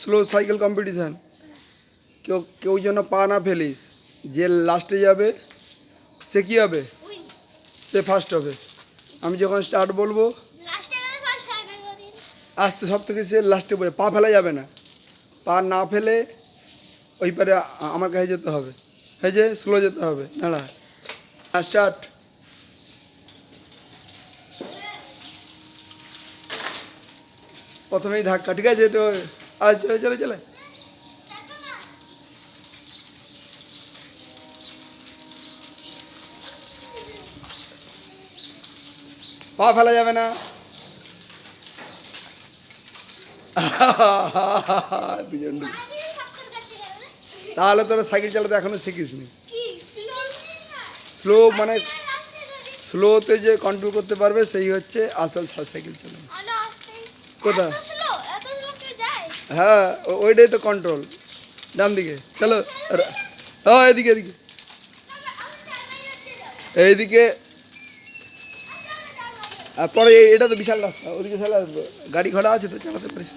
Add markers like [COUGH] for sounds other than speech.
Slow cycle competition কেউ কেউ যেন পা না ফেলিস, যে লাস্টে যাবে, সে কী হবে? সে ফার্স্ট হবে। আমি যখন স্টার্ট বলব হয় আস্তে সব থেকে সে লাস্টে বলে পা ফেলা যাবে না। পা না ফেলে ওই পারে আমার কাছে যেতে হবে। এই যে স্লো যেতে হবে। দাঁড়া। স্টার্ট প্রথমেই ধাক্কা, ঠিক আছে? এটা আজ চলে চলে চলে। পা ফেলা যাবে না। [LAUGHS] দুজন তাহলে তোরা সাইকেল চালাতে এখনও শিখিসনি। স্লো মানে স্লোতে যে কন্ট্রোল করতে পারবে সেই হচ্ছে আসল সাইকেল চালানো। আলো আসতে কোথায়? এত স্লো এত স্লো কে যায় হ্যাঁ ওইটাই তো কন্ট্রোল ডান দিকে, চলো হ্যাঁ এদিকে এদিকে। এইদিকে। আর পরে এটা তো বিশাল রাস্তা, ওদিকে গাড়ি ঘোড়া আছে তো চালাতে পারিস।